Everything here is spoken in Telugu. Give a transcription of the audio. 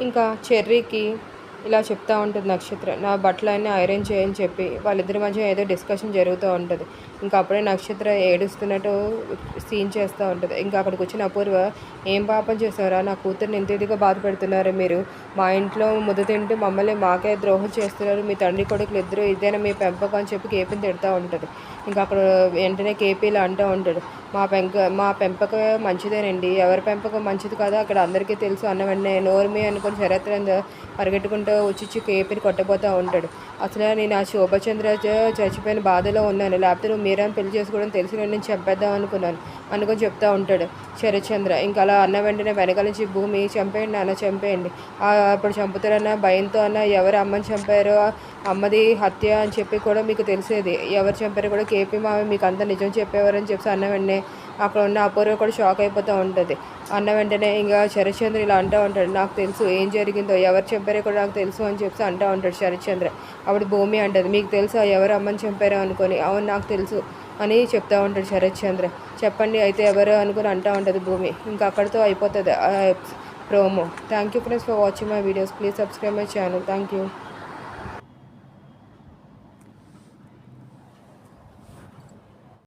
ఇంకా చెర్రీకి ఇలా చెప్తా ఉంటుంది నక్షత్ర. నా బట్టలన్నీ ఐరన్ చేయని చెప్పి వాళ్ళిద్దరి మధ్య ఏదో డిస్కషన్ జరుగుతూ ఉంటుంది. ఇంకా అప్పుడే నక్షత్ర ఏడుస్తున్నట్టు సీన్ చేస్తూ ఉంటుంది. ఇంకా అక్కడికి వచ్చిన అపూర్వ ఏం పాపం చేశారా నా కూతుర్ని ఇంత ఇదిగా బాధ పెడుతున్నారు మీరు. మా ఇంట్లో ముద్ద తింటూ మమ్మల్ని మాకే ద్రోహం చేస్తున్నారు. మీ తండ్రి కొడుకులు ఇద్దరు ఇదేనా మీ పెంపకం? అని చెప్పి కేపీని తిడతా ఉంటుంది. ఇంకా అక్కడ వెంటనే కేపీలో అంటూ ఉంటాడు మా పెంక మా పెంపకం మంచిదేనండి. ఎవరి పెంపకం మంచిది కాదో అక్కడ అందరికీ తెలుసు అన్న వెంటనే నోర్మి అనుకుని చరిత్ర పరిగెట్టుకుంటూ వచ్చి కేపీని కొట్టబోతూ ఉంటాడు. అసలు నేను ఆ శోభచంద్ర చచ్చిపోయిన బాధలో ఉన్నాను. లేకపోతే నువ్వు మీరని పెళ్ళి చేసుకోవడం తెలిసి నేను చంపేద్దాం అనుకున్నాను. అనుకొని చెప్తా ఉంటాడు శరత్చంద్ర. ఇంకా అలా అన్న వెంటనే వెనకాల నుంచి భూమి చంపేయండి అన్న చంపేయండి. అప్పుడు చంపుతారన్న భయంతో అన్న ఎవరు అమ్మని చంపారో అమ్మది హత్య అని చెప్పి కూడా మీకు తెలిసేది. ఎవరు చంపారో కూడా కేపీ మామ మీకు అంతా నిజం చెప్పేవారని చెప్పి అన్న వెంటనే అక్కడ ఉన్న అపూర్వ కూడా షాక్ అయిపోతూ ఉంటుంది. అన్న వెంటనే ఇంకా శరత్చంద్ర ఇలా అంటూ ఉంటాడు నాకు తెలుసు ఏం జరిగిందో ఎవరు చెప్పారో కూడా నాకు తెలుసు అని చెప్పి అంటూ ఉంటాడు శరత్చంద్ర. అప్పుడు భూమి అంటది మీకు తెలుసా ఎవరు అమ్మని చంపారో అనుకొని? అవును నాకు తెలుసు అని చెప్తా ఉంటాడు శరత్చంద్ర. చెప్పండి అయితే ఎవరు అనుకుని? అంటూ ఉంటుంది భూమి. ఇంకా అక్కడితో అయిపోతుంది promo. Thank you friends for watching my videos please subscribe my channel thank you